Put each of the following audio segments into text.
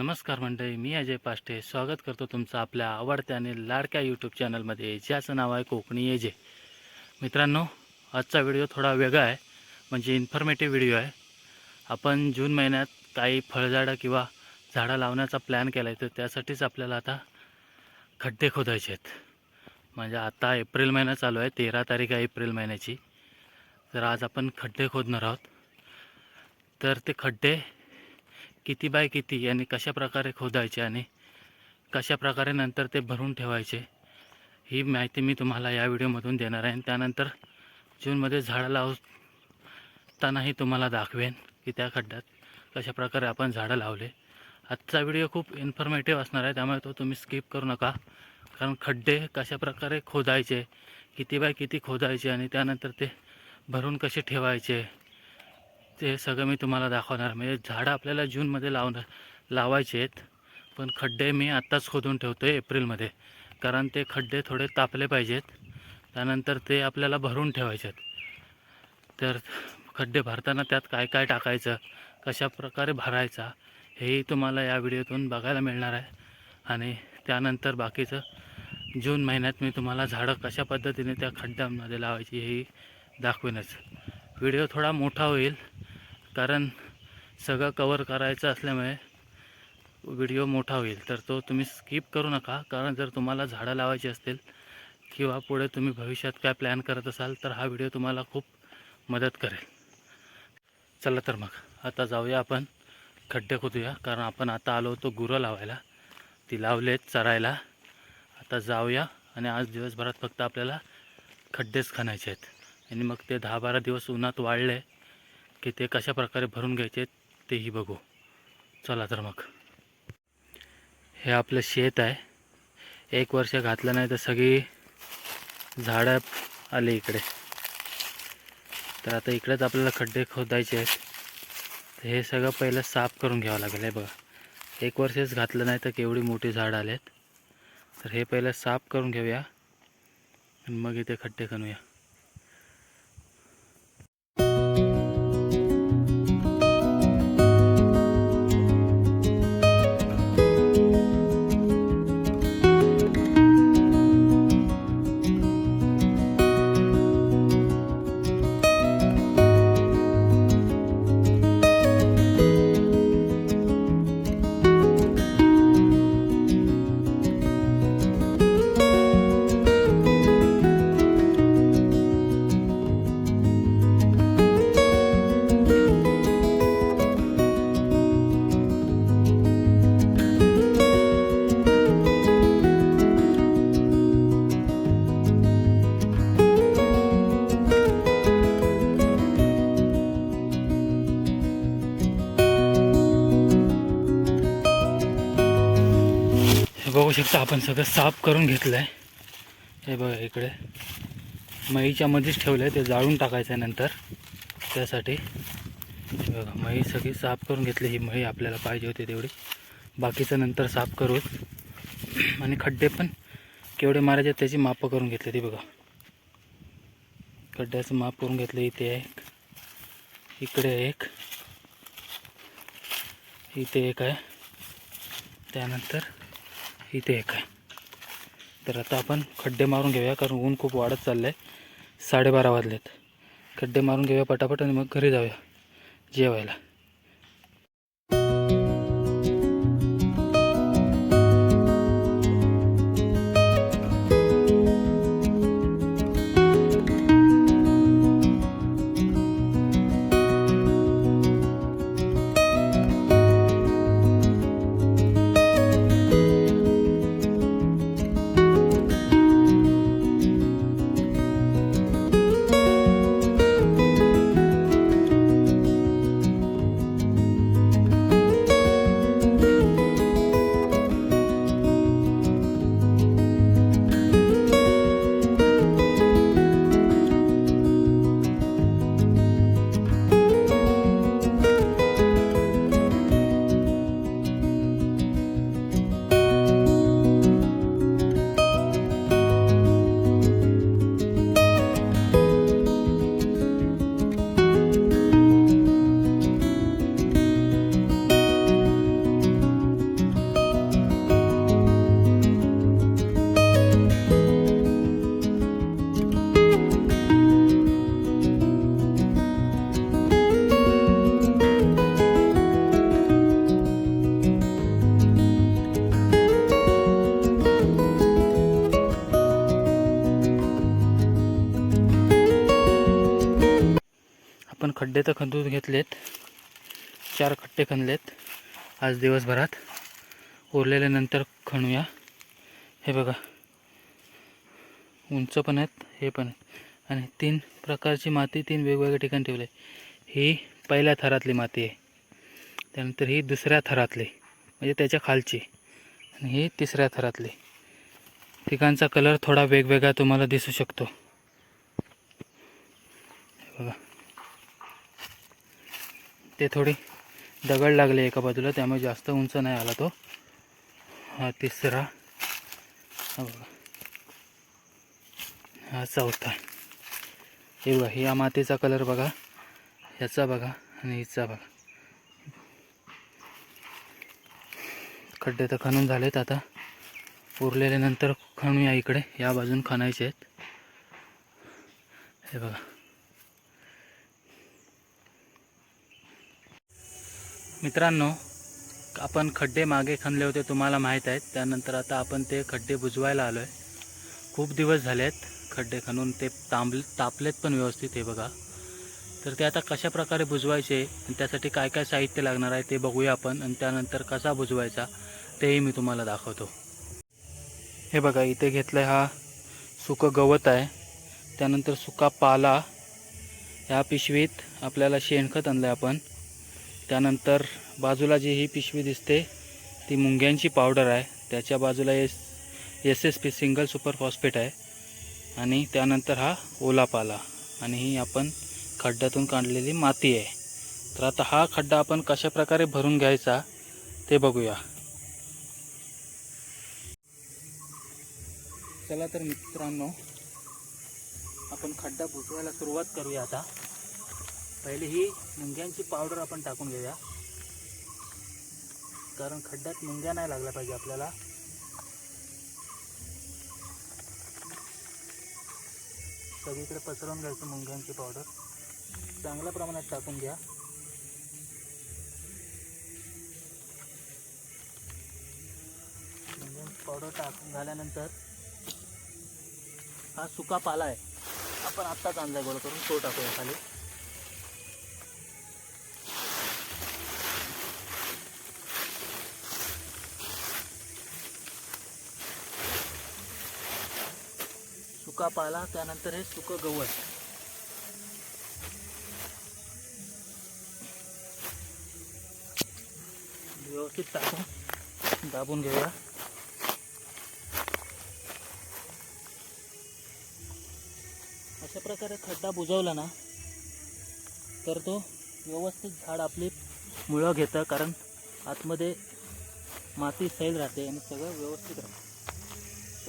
नमस्कार मंडळी मी अजय पाष्टे. स्वागत करतो तुमचं आपल्या आवडत्या आणि लाडक्या यूट्यूब चॅनलमध्ये ज्याचं नाव आहे कोकणी एजे मित्रांनो आजचा व्हिडिओ थोडा वेगळा आहे म्हणजे इन्फॉर्मेटिव्ह व्हिडिओ आहे. आपण जून महिन्यात काही फळझाडं किंवा झाडं लावण्याचा प्लॅन केला आहे तर त्यासाठीच आपल्याला आता खड्डे खोदायचे आहेत. म्हणजे आता एप्रिल महिना चालू आहे तेरा तारीख आहे एप्रिल महिन्याची. तर आज आपण खड्डे खोदणार आहोत. तर ते खड्डे किती बाय किती आणि कशा प्रकारे खोदायचे आणि कशा प्रकारे नंतर ते भरून ठेवायचे ही माहिती मी तुम्हाला या व्हिडिओमधून देणार आहे. आणि त्यानंतर जूनमध्ये झाडं लावतानाही तुम्हाला दाखवेन की त्या खड्ड्यात कशा प्रकारे आपण झाडं लावले. आजचा व्हिडिओ खूप इन्फॉर्मेटिव्ह असणार आहे त्यामुळे तो तुम्ही स्किप करू नका. कारण खड्डे कशा प्रकारे खोदायचे किती बाय किती खोदायचे आणि त्यानंतर ते भरून कसे ठेवायचे ते सगळं मी तुम्हाला दाखवणार. म्हणजे झाडं आपल्याला जूनमध्ये लावणार लावायचे आहेत पण खड्डे मी आत्ताच खोदून ठेवतो आहे एप्रिलमध्ये. कारण ते खड्डे थोडे तापले पाहिजेत त्यानंतर ते आपल्याला भरून ठेवायचे आहेत. तर खड्डे भरताना त्यात काय काय टाकायचं कशा प्रकारे भरायचा हेही तुम्हाला या व्हिडिओतून बघायला मिळणार आहे. आणि त्यानंतर बाकीचं जून महिन्यात मी तुम्हाला झाडं कशा पद्धतीने त्या खड्ड्यांमध्ये लावायची हेही दाखवेनच. व्हिडिओ थोडा मोठा होईल कारण सगळं कवर करायचं असल्यामुळे व्हिडिओ मोठा होईल. तर तो तुम्ही स्किप करू नका. कारण जर तुम्हाला झाडं लावायची असतील किंवा पुढे तुम्ही भविष्यात काय प्लॅन करत असाल तर हा व्हिडिओ तुम्हाला खूप मदत करेल. चला तर मग आता जाऊया आपण. खड्डे खोदूया. कारण आपण आता आलो होतो गुरं लावायला. ती लावलेत चरायला. आता जाऊया. आणि आज दिवसभरात फक्त आपल्याला खड्डेच खणायचे आहेत. आणि मग ते दहा बारा दिवस उन्हात वाढले की ते कशा प्रकारे भरून घ्यायचे तेही बघू. चला तर मग. हे आपलं शेत आहे. एक वर्ष घातलं नाही तर सगळी झाडं आली इकडे. तर आता इकडेच आपल्याला खड्डे खोदायचे आहेत. तर हे सगळं पहिलं साफ करून घ्यावं लागेल. हे बघा. एक वर्षच घातलं नाही तर केवढी मोठी झाडं आलेत. तर हे पहिलं साफ करून घेऊया. आणि मग इथे खड्डे खणूया. पाहू शकता आपण सगळं साफ करून घेतलं आहे हे बघा इकडे. मईच्या मध्येच ठेवलं आहे ते जाळून टाकायचं आहे नंतर. त्यासाठी. बघा मई सगळी साफ करून घेतली ही मई आपल्याला पाहिजे होती तेवढी. बाकीचं नंतर साफ करू. आणि खड्डे पण केवढे मारायचे त्याची मापं करून घेतली ती बघा. खड्ड्याचं माप करून घेतलं इथे एक. इकडे एक. इथे एक आहे. त्यानंतर इथे एक आहे. तर आता आपण खड्डे मारून घेऊया कारण ऊन खूप वाढत चाललं आहे साडेबारा वाजलेत. खड्डे मारून घेऊया पटापट आणि मग घरी जाऊया जेवायला. आपण खड्डे तर खंदून घेतलेत. चार खड्डे खणलेत. आज दिवसभरात उरलेले नंतर खणूया. हे बघा. उंच पण आहेत हे पण आहेत. आणि तीन प्रकारची माती तीन वेगवेगळ्या ठिकाणी ठेवली आहे. ही पहिल्या थरातली माती आहे. त्यानंतर ही दुसऱ्या थरातली म्हणजे त्याच्या खालची. आणि ही तिसऱ्या थरातली. ठिकाणचा कलर थोडा वेगवेगळा तुम्हाला दिसू शकतो हे बघा ते थोडी दगड लागले एका बाजूला त्यामुळे जास्त उंच नाही आला तो. हा तिसरा. हा बघा. हा चौथा. हे बघा या मातीचा कलर बघा. ह्याचा बघा आणि हिचा बघा. खड्डे तर खणून झालेत आता. उरलेले नंतर खणूया इकडे. या बाजून खणायचे आहेत. हे बघा. मित्रांनो आपण खड्डे मागे खणले होते तुम्हाला माहीत आहेत त्यानंतर आता आपण ते खड्डे बुजवायला आलो आहे खूप दिवस झाले आहेत खड्डे खणून. ते तांबले तापलेत पण व्यवस्थित हे बघा. तर ते आता कशा प्रकारे बुजवायचे आणि त्यासाठी काय काय साहित्य लागणार आहे ते बघूया आपण आणि त्यानंतर कसा बुजवायचा तेही मी तुम्हाला दाखवतो. हे बघा इथे घेतलं हा सुकं गवत आहे. त्यानंतर सुका पाला. ह्या पिशवीत आपल्याला शेणखत आणलं आहे आपण. त्यानंतर बाजूला जी ही पिशवी दिसते ती मुंग्यांची पावडर आहे. त्याच्या बाजूला S S S P single super phosphate आहे. आणि त्यानंतर हा ओला पाला. आणि ही आपण खड्ड्यातून काढलेली माती आहे. तर आता हा खड्डा आपण कशा प्रकारे भरून घ्यायचा ते बघूया. चला तर मित्रांनो आपण खड्डा भुसवायला सुरुवात करूया आता. पहिले ही मुंग्यांची पावडर आपण टाकून घेऊया. कारण खड्ड्यात मुंग्या नाही लागल्या पाहिजे आपल्याला. सगळीकडे पसरवून घ्यायचं मुंग्यांची पावडर. चांगल्या प्रमाणात टाकून घ्या. मुंग्यांची पावडर टाकून झाल्यानंतर हा सुका पाला आहे. आपण आत्ताच आणला गोळा करून तो टाकूया खाली. सुका पाला त्यानंतर हे सुकं गवत. व्यवस्थित टाकून दाबून घेऊया. अशा प्रकारे खड्डा बुजवला ना तर तो व्यवस्थित झाड आपली मुळं घेतं कारण आतमध्ये माती सैल राहते आणि सगळं व्यवस्थित राहतं.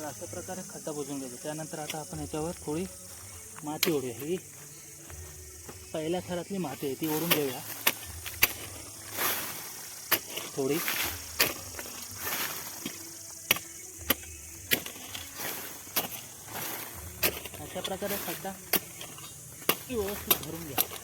तर अशा प्रकारे खड्डा बुजून घेतो. त्यानंतर आता आपण याच्यावर थोडी माती ओढूया. ही पहिल्या थरातली माती आहे ती ओढून घेऊया. थोडी. अशा प्रकारे खड्डा व्यवस्थित भरून घ्या.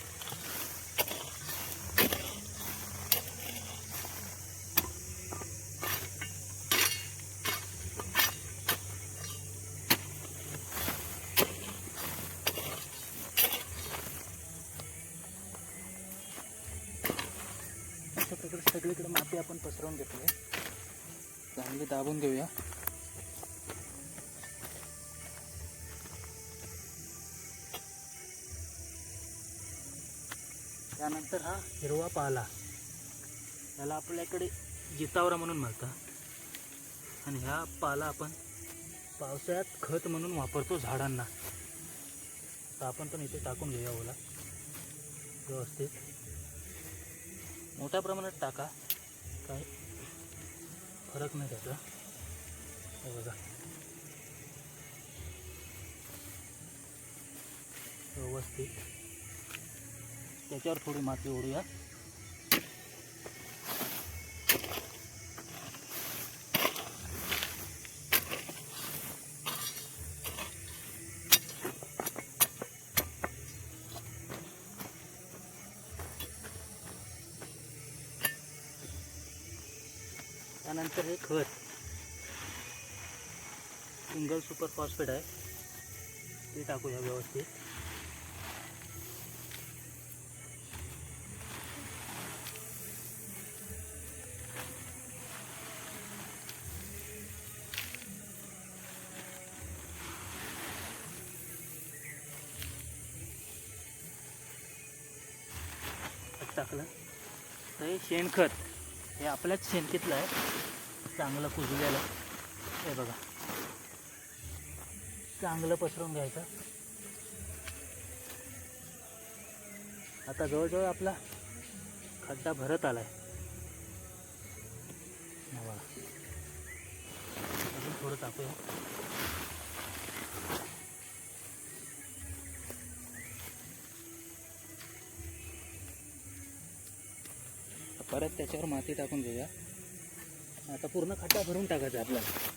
प्रकारे सगळीकडे माती आपण पसरवून घेतोय चांगली दाबून घेऊया त्यानंतर हा हिरवा पाला. याला आपल्याकडे जितावरा म्हणून म्हणतात. आणि ह्या पाला आपण पावसाळ्यात खत म्हणून वापरतो झाडांना. तर आपण पण इथे टाकून घेऊया ओला. व्यवस्थित. मोठ्या प्रमाणात टाका. काय फरक नाही त्याचा. हे बघा. व्यवस्थित. त्याच्यावर थोडी माती ओढूया. त्यानंतर हे खत. सिंगल सुपर फॉस्फेट आहे. ते टाकूया व्यवस्थित. टाकलं. तर हे शेणखत. हे आपल्याच शेणकीतलं आहे. चांगलं कुजलेलं हे बघा. चांगलं पसरून घ्यायचं. आता जवळजवळ आपला खड्डा भरत आलाय. अजून थोडं टाकूया परत त्याच्यावर माती टाकून घेऊया. आता पूर्ण खड्डा भरून टाकायचा आपल्याला.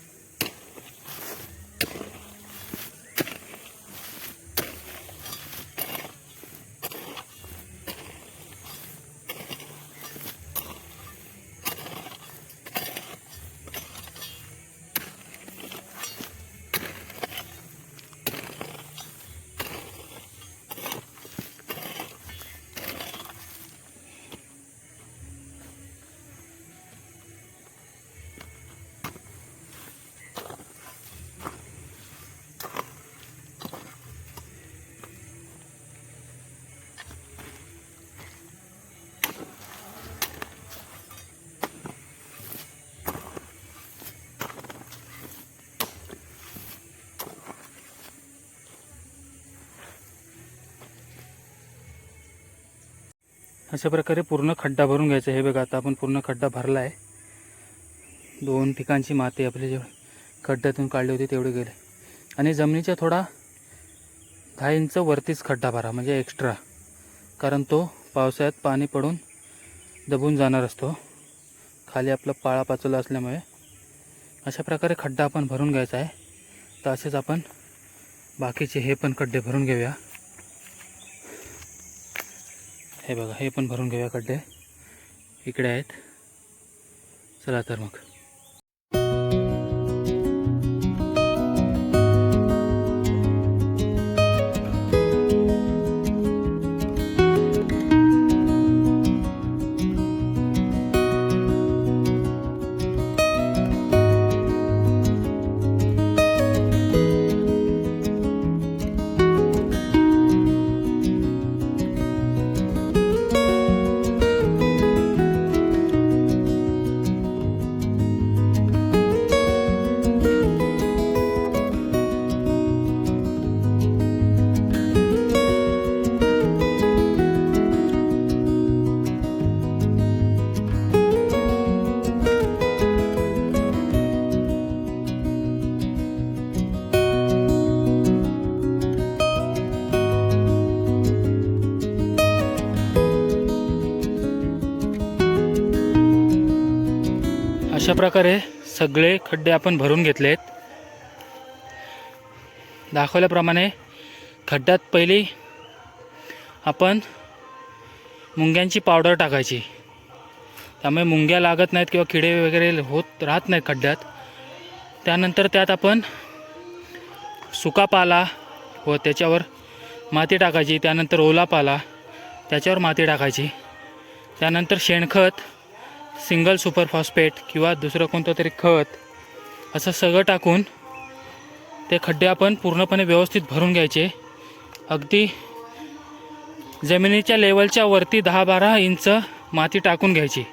अशा प्रकारे पूर्ण खड्डा भरून घ्यायचा हे बघा आता आपण पूर्ण खड्डा भरला आहे दोन ठिकाणची माती आपली जे खड्ड्यातून काढली होती तेवढी गेले. आणि जमिनीच्या थोडा दहा इंच वरतीच खड्डा भरा म्हणजे एक्स्ट्रा कारण तो पावसाळ्यात पाणी पडून दबून जाणार असतो. खाली आपला पाळा पाचोला असल्यामुळे अशा प्रकारे खड्डा आपण भरून घ्यायचा आहे. तर असेच आपण बाकीचे हे पण खड्डे भरून घेऊया. हे बघा हे पण भरून घेऊया खड्डे. इकडे आहेत. चला तर मग. अशा प्रकारे सगळे खड्डे आपण भरून घेतले आहेत दाखवल्याप्रमाणे खड्ड्यात पहिली आपण मुंग्यांची पावडर टाकायची. त्यामुळे मुंग्या लागत नाहीत किंवा किडे वगैरे होत राहत नाहीत खड्ड्यात. त्यानंतर त्यात आपण सुका पाला व त्याच्यावर माती टाकायची. त्यानंतर ओला पाला त्याच्यावर माती टाकायची. त्यानंतर शेणखत सिंगल सुपर फॉस्फेट किंवा दुसरं कोणतं तरी खत असं सगळं टाकून ते खड्डे आपण पूर्णपणे व्यवस्थित भरून घ्यायचे. अगदी जमिनीच्या लेवलच्या वरती दहा बारा इंच माती टाकून घ्यायची.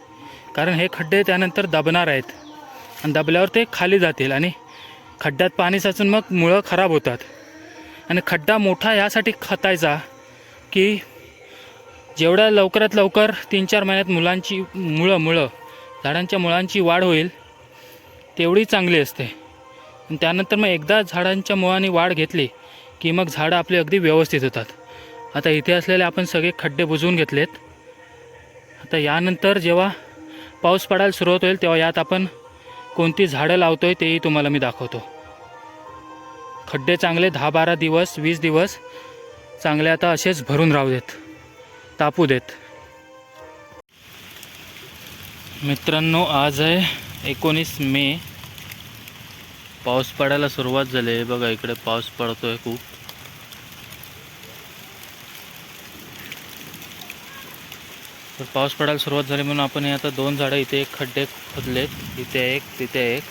कारण हे खड्डे त्यानंतर दबणार आहेत. आणि दबल्यावर ते खाली जातील आणि खड्ड्यात पाणी साचून मग मुळं खराब होतात. आणि खड्डा मोठा यासाठी खतायचा की जेवढ्या लवकरात लवकर तीन चार महिन्यात मुलांची मुळं मुळं झाडांच्या मुळांची वाढ होईल तेवढी चांगली असते. आणि त्यानंतर मग एकदा झाडांच्या मुळांनी वाढ घेतली की मग झाडं आपली अगदी व्यवस्थित होतात. आता इथे असलेले आपण सगळे खड्डे बुजवून घेतलेत. आता यानंतर जेव्हा पाऊस पडायला सुरुवात होईल तेव्हा यात आपण कोणती झाडं लावतो आहे तेही तुम्हाला मी दाखवतो. खड्डे चांगले दहा बारा दिवस वीस दिवस चांगले आता असेच भरून राहू देत तापू देत. मित्रांनो आज आहे एकोणीस मे. पाऊस पडायला सुरुवात झाली आहे. बघा इकडे पाऊस पडतोय खूप. तर पाऊस पडायला सुरुवात झाली म्हणून आपण हे आता दोन झाडं इथे एक खड्डे खोदलेत. इथे एक तिथे एक.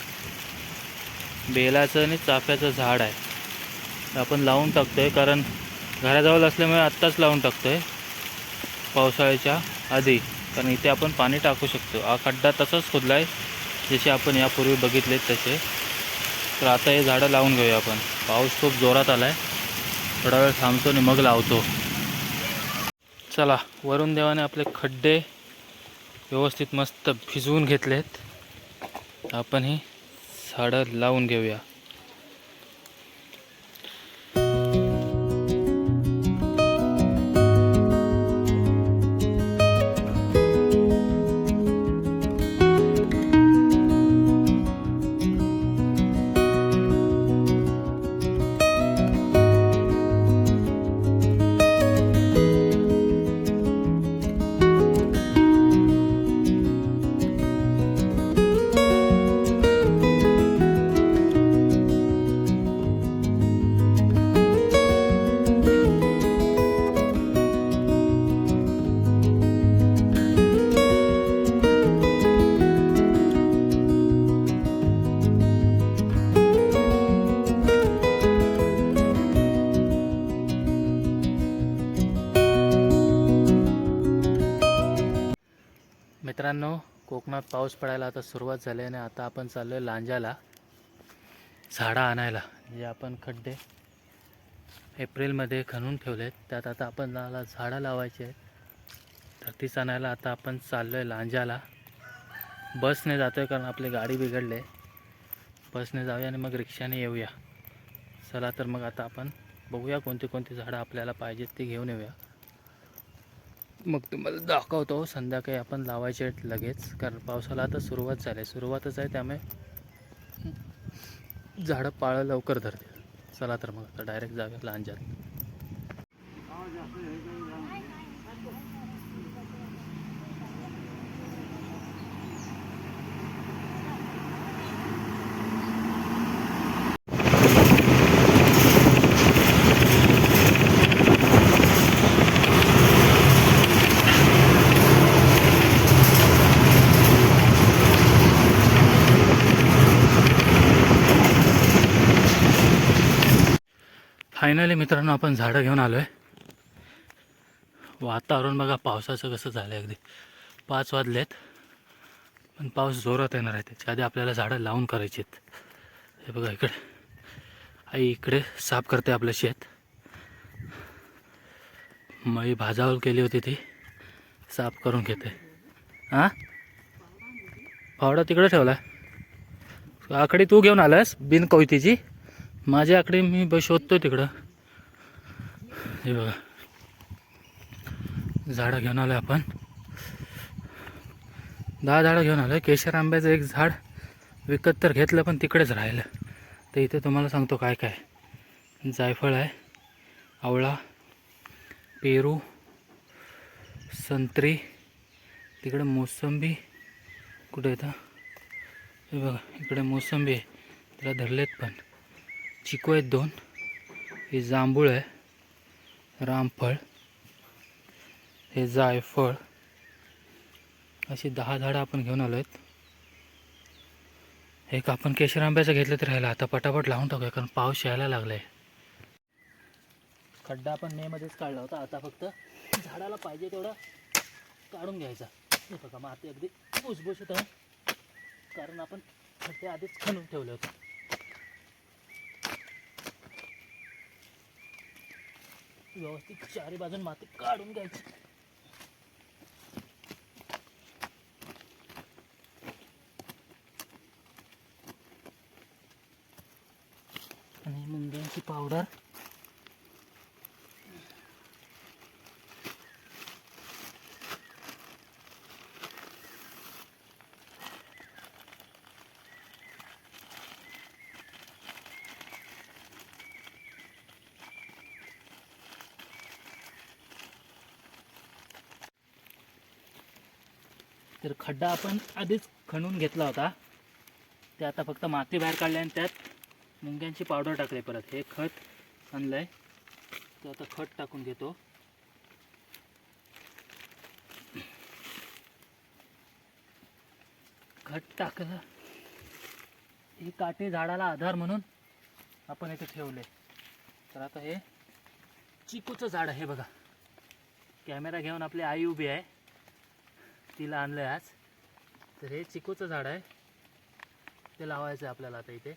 बेलाचं आणि चाफ्याचं झाड आहे. आपण लावून टाकतो आहे कारण घराजवळ असल्यामुळे आत्ताच लावून टाकतो आहे पावसाळ्याच्या आधी. कारण इथे आपण पाणी टाकू शकतो. हा खड्डा तसाच खोदला आहे जसे आपण यापूर्वी बघितले तसे. तर आता हे झाडं लावून घेऊया आपण. पाऊस खूप जोरात आला आहे थोडा वेळ थांबतो आणि मग लावतो. चला वरून देवाने आपले खड्डे व्यवस्थित मस्त भिजवून घेतलेत. आपण ही झाडं लावून घेऊया. कोकणात पाऊस पडायला आता सुरुवात झाली आहे आणि आता आपण चाललो आहे लांजाला झाडं आणायला. जे आपण खड्डे एप्रिलमध्ये खणून ठेवलेत. त्यात आता आपण झाडं लावायचे आहेत. तर तीच आणायला आता आपण चाललो आहे लांजाला. बसने जातो आहे कारण आपली गाडी बिघडले. बसने जाऊया आणि मग रिक्षाने येऊया. चला तर मग आता आपण बघूया कोणती कोणती झाडं आपल्याला पाहिजेत ती घेऊन येऊया. मग तुम्हाला दाखवतो. संध्याकाळी आपण लावायचे आहेत लगेच कारण पावसाला आता सुरुवात झाली सुरुवातच आहे त्यामुळे झाडं पाळं लवकर धरतील. चला तर मग आता डायरेक्ट जाऊया लांजात फायनली मित्रांनो आपण झाडं घेऊन आलो आहे वातावरण बघा पावसाचं कसं झालं आहे अगदी. पाच वाजलेत पण पाऊस जोरात येणार आहे. त्याच्या आधी आपल्याला झाडं लावून करायची आहेत. हे बघा इकडे. आई इकडे साफ करते आपलं शेत. मळी भाजावल केली होती ती. साफ करून घेते. हां? फावडा तिकडे ठेवला आकडे तू घेऊन आलास बिन कवितीची माझ्याकडे मी ब शोधतोय तिकडं. हे बघा. झाडं घेऊन आलो आपण. दहा झाडं घेऊन आलो केशर आंब्याचं एक झाड विकत तर घेतलं पण तिकडेच राहिलं. तर इथे तुम्हाला सांगतो काय काय. जायफळ आहे आवळा पेरू संत्री तिकडं मोसंबी. कुठे येतं हे बघा इकडे मोसंबी आहे. त्याला धरलेत पण. चिकू आहेत दोन. हे जांभूळ आहे रामफळ हे जायफळ. अशी दहा झाडं आपण घेऊन आलो आहेत. एक आपण केशर आंब्याचं घेतलं तर राहिला आता पटापट लावून टाकूया कारण पाऊस यायला लागला आहे खड्डा आपण मेमध्येच काढला होता आता फक्त झाडाला पाहिजे तेवढं काढून घ्यायचा. बघा माती अगदी भुसभुशीत आहे. कारण आपण खड्डे आधीच खणून ठेवले होते. व्यवस्थित चारी बाजून माती काढून घ्यायची. आणि मुंग्यांची पावडर. तर खड्डा आपण आधीच खणून घेतला होता. ते आता फक्त माती बाहेर काढली आणि त्यात मुंग्यांची पावडर टाकली परत. हे खत आणलंय. ते आता खत टाकून घेतो. खत टाकलं. ही काठी झाडाला आधार म्हणून आपण इथे ठेवले. तर आता हे चिकूचं झाड आहे बघा. कॅमेरा घेऊन आपली आई उभी आहे. तिला आणलं आहे आज. तर हे चिकूचं झाड आहे. ते लावायचं आहे आपल्याला आता इथे.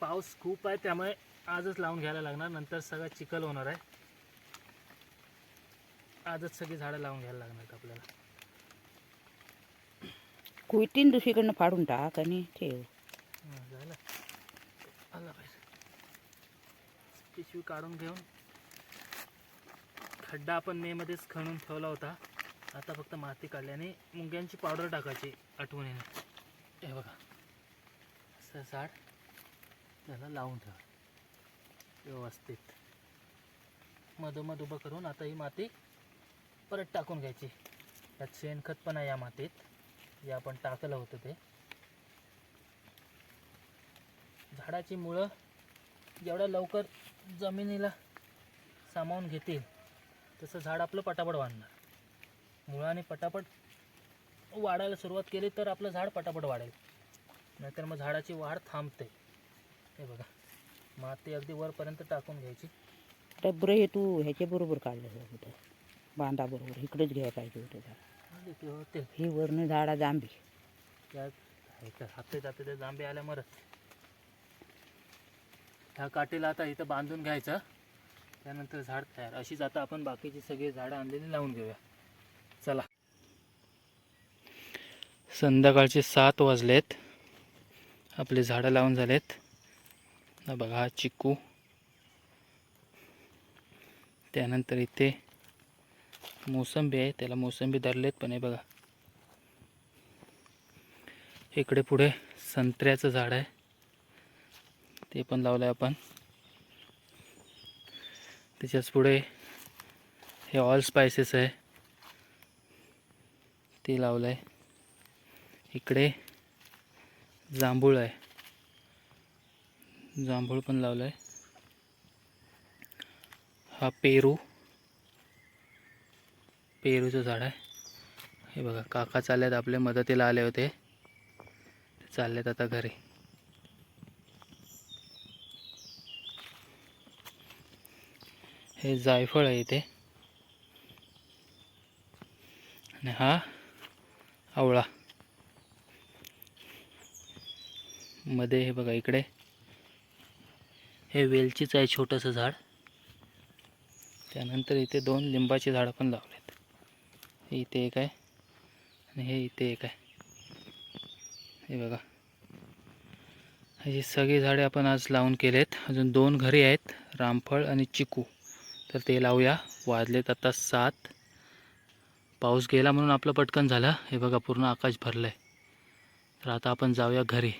पाऊस खूप आहे त्यामुळे आजच लावून घ्यायला लागणार. नंतर सगळं चिखल होणार आहे. आजच सगळी झाडं लावून घ्यायला लागणार आपल्याला. कुयतीन दुसरीकडनं फाडून टाक आणि ठेव. झालं. आला पाहिजे पिशवी काढून घेऊन. खड्डा आपण मेमध्येच खणून ठेवला होता. आता फक्त माती काढल्याने मुंग्यांची पावडर टाकायची आठवणीने. हे बघा. असं झाड त्याला लावून ठेवा. व्यवस्थित. मधोमध उभं करून आता ही माती परत टाकून घ्यायची. त्यात शेणखत पण आहे या मातीत. जे आपण टाकलं होतं ते. झाडाची मुळं जेवढ्या लवकर जमिनीला सामावून घेतील. तसं झाड आपलं पटापट वाढणार. मुळाने पटापट वाढायला सुरुवात केली तर आपलं झाड पटापट वाढेल. नाहीतर मग झाडाची वाढ थांबते. हे बघा माती अगदी वरपर्यंत टाकून घ्यायची. डबरं हे तू ह्याच्या बरोबर काढलं होतं. बांधाबरोबर इकडेच घ्यायला पाहिजे होतं झाड. होतील ही वरनं झाडा जांबी त्यात हाते जाते ते जांभे आल्या मरत ह्या काठीला आता इथं बांधून घ्यायचं. त्यानंतर झाड तयार. अशीच आता आपण बाकीची सगळी झाडं आणलेली लावून घेऊया. चला. संध्याकाळचे सात वाजलेत. आपले झाडं लावून झालेत. बघा हा चिकू त्यानंतर इथे मोसंबी आहे. त्याला मोसंबी धरलेत पण हे बघा. इकडे पुढे संत्र्याचं झाड आहे. ते पण लावलं आहे आपण. त्याच्याच पुढे. हे ऑल स्पायसेस आहे. ते लावलं आहे इकडे जांभूळ आहे. जांभूळ पण लावलं आहे हा पेरू. पेरूचं झाड आहे. हे बघा काका चालल्यात आपल्या मदतीला आले होते. चालले चाललेत आता घरी. हे जायफळ आहे इथे. आणि हा आवळा. मध्ये हे बघा इकडे. हे वेलचीचं आहे छोटंसं झाड. त्यानंतर इथे दोन लिंबाची झाडं पण लावलेत. हे इथे एक आहे आणि हे इथे एक आहे. हे बघा. हे सगळी झाडे आपण आज लावून केलेत. अजून दोन घरी आहेत रामफळ आणि चिकू. तर ते लावूया. वाजलेत आता सात. पाऊस गेला म्हणून आपलं पटकन झालं. हे बघा पूर्ण आकाश भरलं आहे तर आता आपण जाऊया घरी.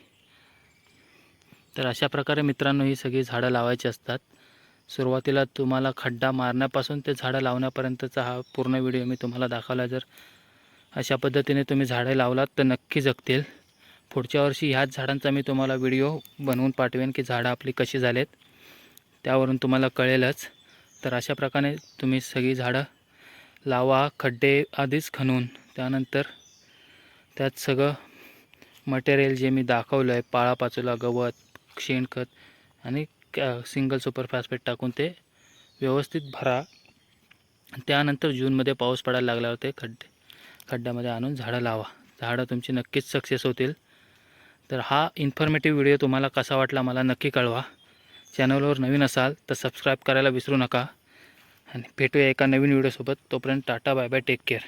तर अशा प्रकारे मित्रांनो ही सगळी झाडं लावायची असतात. सुरुवातीला तुम्हाला खड्डा मारण्यापासून ते झाडं लावण्यापर्यंतचा हा पूर्ण व्हिडिओ मी तुम्हाला दाखवला. जर अशा पद्धतीने तुम्ही झाडे लावलात तर नक्की जगतील. पुढच्या वर्षी ह्याच झाडांचा मी तुम्हाला व्हिडिओ बनवून पाठवेन की झाडं आपली कशी झालेत. त्यावरून तुम्हाला कळेलच. तर अशा प्रकारे तुम्ही सगळी झाडं लावा खड्डे आधीच खणून. त्यानंतर त्यात सगळं मटेरियल जे मी दाखवलं आहे पाळापाचोला गवत शेणखत आणि सिंगल सुपर फॉस्फेट टाकून ते व्यवस्थित भरा. त्यानंतर जूनमध्ये पाऊस पडायला लागल्यावर ते खड्डे खड्ड्यामध्ये आणून झाडं लावा. झाडं तुमची नक्कीच सक्सेस होतील. तर हा इन्फॉर्मेटिव्ह व्हिडिओ तुम्हाला कसा वाटला मला नक्की कळवा. चॅनलवर नवीन असाल तर सबस्क्राईब करायला विसरू नका. आणि भेटूया एका नवीन व्हिडिओसोबत. तोपर्यंत tata bye bye take care